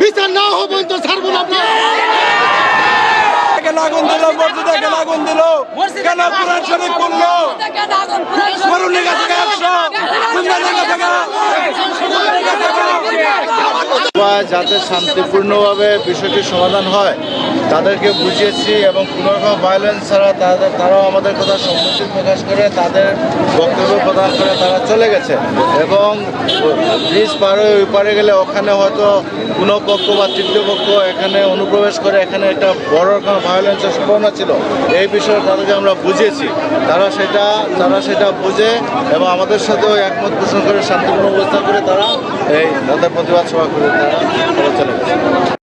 বিচার না হওয়া পর্যন্ত ছাড়বো না আপনার। আগুন দিল মসজিদে আগুন দিল? কেন কোরআন শরীফ করল যাতে শান্তিপূর্ণভাবে বিষয়টি সমাধান হয়, তাদেরকে বুঝিয়েছি এবং কোনো রকম ভায়োলেন্স ছাড়া তাদের, তারাও আমাদের কথা সম্মতি প্রকাশ করে তাদের বক্তব্য প্রদান করে তারা চলে গেছে। এবং ব্রিজ পার হয়ে ওই পারে গেলে ওখানে হয়তো কোনো পক্ষ বা তৃতীয় পক্ষ এখানে অনুপ্রবেশ করে, এখানে একটা বড় রকম ভায়োলেন্সের সম্ভাবনা ছিল। এই বিষয়ে তাদেরকে আমরা বুঝিয়েছি। তারা সেটা তারা সেটা বুঝে এবং আমাদের সাথেও একমত পোষণ করে, শান্তিপূর্ণ অবস্থা করে তারা এই তাদের প্রতিবাদ সভা করে তারা চলে গেছে।